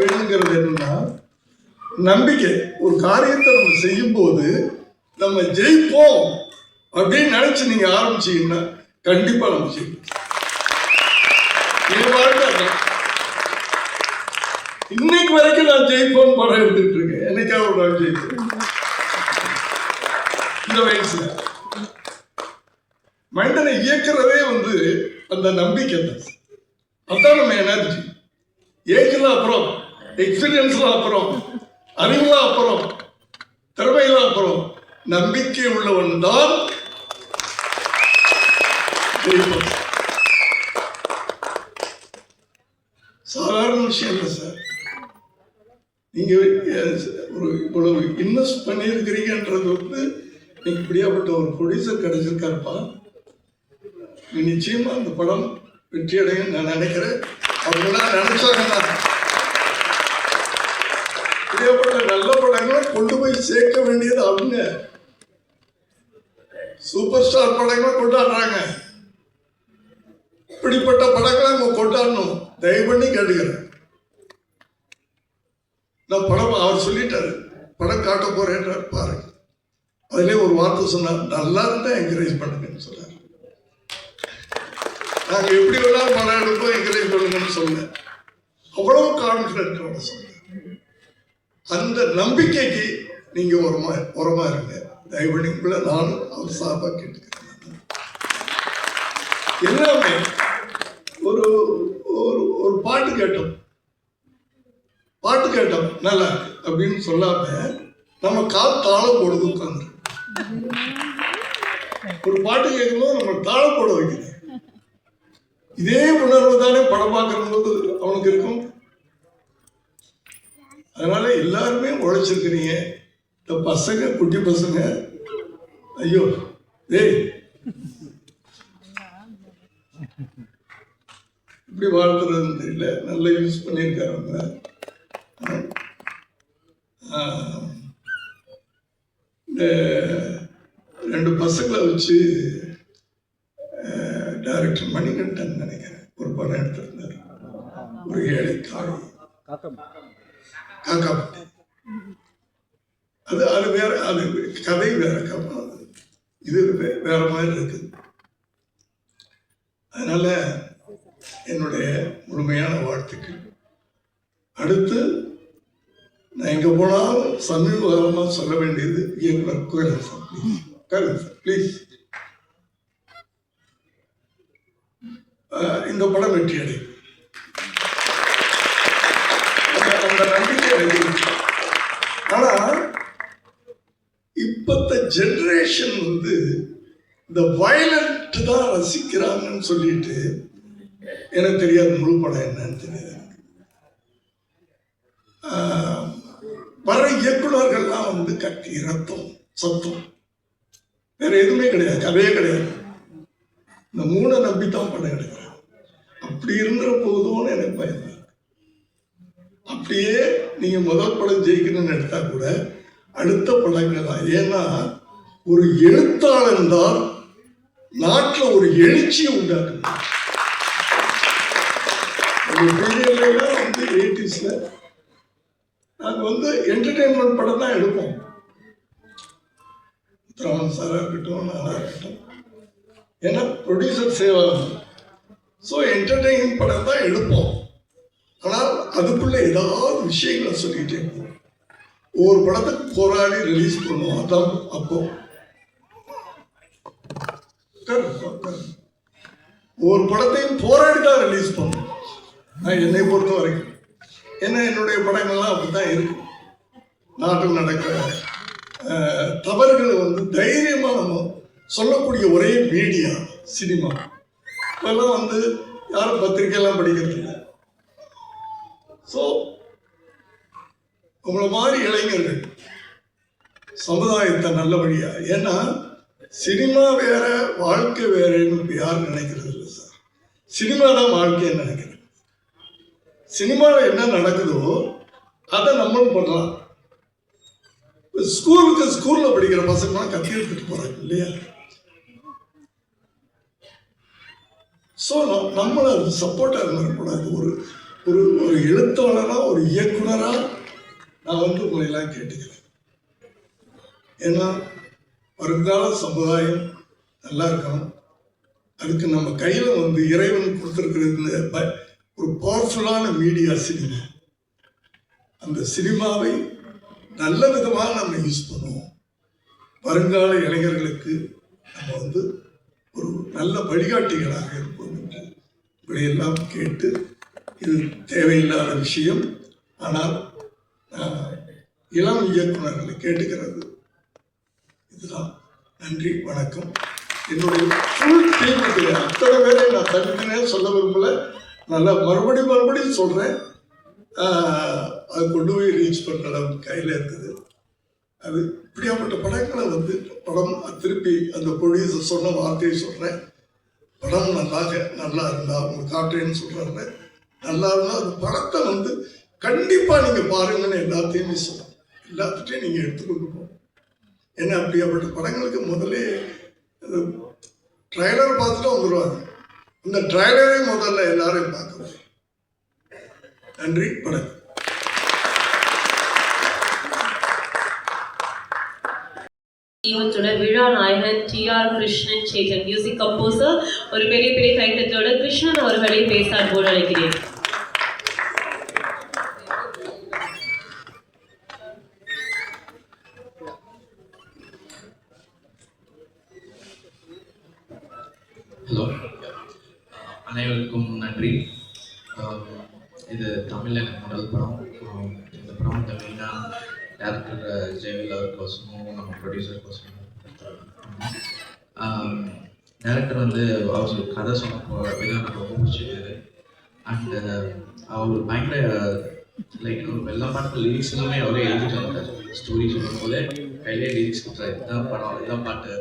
வேணுங்கிறது என்னன்னா நம்பிக்கை. ஒரு காரியத்தை நம்ம செய்யும்போது நம்ம ஜெயிப்போம் அப்படின்னு நினைச்சு நீங்க ஆரம்பிச்சீங்கன்னா கண்டிப்பா நம்ம செய்யணும் இன்னைக்கு வரைக்கும் நான் ஜெயிப்போம் படம் எடுத்துட்டு இருக்கேன். என்னைக்காவது ஒரு நாள் ஜெயிப்பேன் இந்த வயசுல. மனிதனை இயக்குறதே வந்து அந்த நம்பிக்கை தான் அதான் நம்ம எனர்ஜி ஏஜ்லாம் அப்புறம். எக்ஸ்பீரியன்ஸ்லாம் அப்புறம் அறிவுலாம் அப்புறம் திறமையெல்லாம் அப்புறம் நம்பிக்கை உள்ளவன் தான் சாதாரண விஷயம் இல்லை சார். நீங்க ஒரு இவ்வளவு இன்வெஸ்ட் பண்ணியிருக்கிறீங்கன்றது வந்து நீங்க இப்படியாப்பட்ட ஒரு ப்ரொடியூசர் கிடைச்சிருக்காருப்பா. நிச்சயமா அந்த படம் வெற்றி அடையும் நான் நினைக்கிறேன். அவங்களாம் நினைச்சாங்கன்னா இப்படியாப்பட்ட நல்ல படங்களை கொண்டு போய் சேர்க்க வேண்டியது அவங்க. சூப்பர் ஸ்டார் படங்களை கொண்டாடுறாங்க. இப்படிப்பட்ட படங்களை அவங்க கொண்டாடணும். தயவு பண்ணி கேட்டுக்கிறேன். நான் படம் அவர் சொல்லிட்டாரு. படம் காட்ட போறேன்றார் பாருங்க. அதுலேயே ஒரு வார்த்தை சொன்னார் நல்லா இருந்தா என்கரேஜ் பண்ணுங்கன்னு சொன்னார். நாங்க எப்படி வேணாலும் படம் எடுப்போம் என்கரேஜ் பண்ணுங்கன்னு சொன்னேன். அவ்வளவு கான்பிடன்ட் சொன்னேன். அந்த நம்பிக்கைக்கு நீங்க உரமா உரமா இருங்க. தயவுள்ள நானும் அவர் சார்பாக கேட்டுக்கிறேன். எல்லாமே ஒரு ஒரு ஒரு பாட்டு கேட்டோம். பாட்டு கேட்டோம் நல்லா இருக்கு அப்படின்னு சொல்லாம நம்ம கால் தாளம் போடுது உட்காந்து ஒரு பாட்டு கேட்கும்போது நம்ம தாளம் போட வைக்கிறேன். இதே உணர்வு தானே படம் பார்க்கிற போது அவனுக்கு இருக்கும் அதனால எல்லாருமே உழைச்சிருக்கிறீங்க. இந்த பசங்க குட்டி பசங்க. ஐயோ ஏய் இப்படி வாழ்த்துறதுன்னு தெரியல. நல்லா யூஸ் பண்ணியிருக்காங்க. இந்த ரெண்டு பசங்களை வச்சு டைரக்டர் மணிகண்டன் நினைக்கிறேன். ஒரு படம் எடுத்திருந்தார். ஒரு ஏழை காய் காக்கா அது அது வேற அது கதை வேற கதை இது வேற மாதிரி இருக்குது அதனால என்னுடைய முழுமையான வாழ்த்துக்கள். அடுத்து நான் எங்க போனாலும் சமீபகாலமா சொல்ல வேண்டியது இயக்குனர் Koilan sir please Koilan sir please இந்த படம் வெற்றி அடையும் அந்த- அந்த நம்பிக்கை எனக்கு இருக்கு. ஆனா இப்பத்த ஜென்ரேஷன் வந்து இந்த வயலண்ட் தான் ரசிக்கிறாங்கன்னு சொல்லிட்டு எனக்கு தெரியாது முழு படம் என்னன்னு தெரியாது. வர இயக்குனர்கள்லாம் வந்து கட்டி ரத்தம் சத்தம். வேற எதுவுமே கிடையாது கதையே கிடையாது. இந்த மூணை நம்பி தான் படம் எடுக்கிறேன். அப்படி இருந்துற போதும்னு எனக்கு பயந்து அப்படியே நீங்க முதல் படம் ஜெயிக்கணும்னு எடுத்தா கூட அடுத்த படங்கள் தான் ஏன்னா ஒரு எழுத்தாளன் தான் நாட்டில் ஒரு எழுச்சியை உண்டாக்கணும் வந்து எயிட்டிஸ்ல நாங்கள் வந்து என்டர்டெயின்மெண்ட் படம் தான் எடுப்போம். உத்தரவன் சாராக இருக்கட்டும் நானாக இருக்கட்டும். ஏன்னா ப்ரொடியூசர் சேவா ஸோ என்டர்டெயின் படம் தான் எடுப்போம். ஆனால் அதுக்குள்ளே ஏதாவது விஷயங்களை சொல்லிகிட்டே இருப்போம். ஒவ்வொரு படத்துக்கு போராடி ரிலீஸ் பண்ணுவோம். அதான் அப்போது ஒரு ஒவ்வொரு படத்தையும் போராடி தான் ரிலீஸ் பண்ணுவோம் நான் என்னை பொறுத்த வரைக்கும். ஏன்னா என்னுடைய படங்கள்லாம் அப்படிதான் இருக்கு. நாட்டில் நடக்கிற தவறுகளை வந்து தைரியமாக நம்ம சொல்லக்கூடிய ஒரே மீடியா சினிமா இப்பெல்லாம் வந்து யாரும் பத்திரிக்கையெல்லாம் படிக்கிறது இல்லை. ஸோ உங்களை மாதிரி இளைஞர்கள் சமுதாயத்தை நல்ல வழியா ஏன்னா சினிமா வேற வாழ்க்கை வேறன்னு இப்ப யாரும் நினைக்கிறது இல்லை சார். சினிமா தான் வாழ்க்கைன்னு நினைக்கிறேன். சினிமாவில் என்ன நடக்குதோ அதை நம்மளும் பண்ணலாம். ஸ்கூலுக்கு ஸ்கூல்ல படிக்கிற பசங்களாம் கத்தி எடுத்துட்டு போறாங்க இல்லையா? ஸோ நம்மள சப்போர்ட்டாக இருந்துடக்கூடாது ஒரு ஒரு ஒரு எழுத்தாளராக ஒரு இயக்குனராக இயக்குனரா நான் வந்து உங்களை எல்லாம் கேட்டுக்கிறேன். ஏன்னா வருங்கால சமுதாயம் நல்லா இருக்கணும். அதுக்கு நம்ம கையில் வந்து இறைவன் கொடுத்துருக்கிறது ப- ஒரு பவர்ஃபுல்லான மீடியா சினிமா அந்த சினிமாவை நல்ல விதமாக நம்ம யூஸ் பண்ணுவோம். வருங்கால இளைஞர்களுக்கு நம்ம வந்து ஒரு நல்ல வழிகாட்டிகளாக இருப்போம் என்று உங்களை எல்லாம் கேட்டு இது தேவையில்லாத விஷயம். ஆனால் இளம் இயக்குநர்களை கேட்டுக்கிறது. இதுதான். நன்றி வணக்கம். என்னுடைய ஃபுல் டீமுக்கு அத்தனை பேரை நான் தனித்தனியாக சொல்ல விரும்பல. நல்லா மறுபடியும் மறுபடியும் சொல்கிறேன் அது கொண்டு போய் ரீச் பண்ணுற அளவுக்கு கையில் இருக்குது. அது இப்படியாப்பட்ட படங்களை வந்து படம் திருப்பி அந்த ப்ரொடியூசர் சொன்ன வார்த்தையை சொல்கிறேன் படம் நல்லாக நல்லா இருந்தா அவங்க காட்டுறேன்னு சொல்கிறாங்க நல்லா இருந்தால் அந்த படத்தை வந்து கண்டிப்பாக நீங்கள் பாருங்கன்னு எல்லாத்தையுமே சொல்லணும் எல்லாத்துட்டையும் நீங்கள் எடுத்துக்கொண்டு போகணும் ஏன்னா அப்படியாப்பட்ட படங்களுக்கு முதல்ல ட்ரைலர் பார்த்துட்டு வந்துடுவாங்க இந்த ட்ரைலரே முதல்ல எல்லாரையும் பார்க்கணும் நன்றி வணக்கம். ஈவென்ட்டோட விழா நாயகன் T R Krishnan Sekan music composer ஒரு பெரிய பெரிய கைத்தட்டோட கிருஷ்ணன் அவர்களை பேச அன்போடு அழைக்கிறேன் ஹலோ அனைவருக்கும் நன்றி. இது தமிழில் எனக்கு முதல் படம். இந்த படம் வந்து மெயினாக டேரக்டர் ஜெயவில் அவருக்கோசமும் நம்ம ப்ரொடியூசர் கோசமும் டேரக்டர் வந்து அவர் கதை சொன்ன விதம் எனக்கு ரொம்ப பிடிச்சிருக்காரு. அண்டு அவர் பயங்கர லைக் எல்லா பாட்டு லிரிக்ஸ் எல்லாமே அவரே எழுதிட்டு வந்தார். ஸ்டோரி சொல்லும் போதே கையிலே லிரிக்ஸ் கொடுத்தாரு இதுதான் படம் இதுதான் பாட்டு.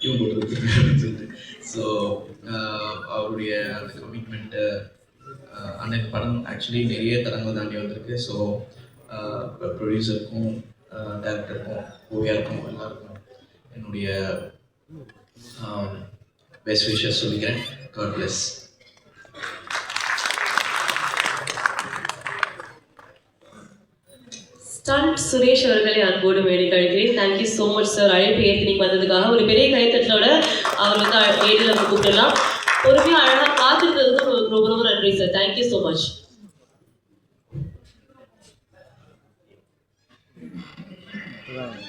டியூன் போட்டு சொல்லிட்டு. ஸோ uh, அவருடைய uh, uh, அந்த கமிட்மெண்ட்டு அன்னைக்கு படம் ஆக்சுவலி நிறைய தரங்கள் தாண்டி வந்திருக்கு. ஸோ ப்ரொடியூசருக்கும் டேரக்டருக்கும் ஓவியாருக்கும் எல்லாருக்கும் என்னுடைய um, பெஸ்ட் விஷஸ் சொல்லிக்கிறேன். காட் பிளஸ் ஸ்டண்ட் சுரேஷ் அவர்களை அன்போடு மேடை கழிக்கிறேன் தேங்க்யூ ஸோ மச் சார் அழைப்பு ஏற்று நீங்கள் வந்ததுக்காக ஒரு பெரிய கைத்தட்டலோட அவர் வந்து ஏடியில் நம்ம கூப்பிடலாம். பொறுமையாக அழகாக காத்திருந்ததுக்கு ரொம்ப ரொம்ப நன்றி sir thank you so much Right.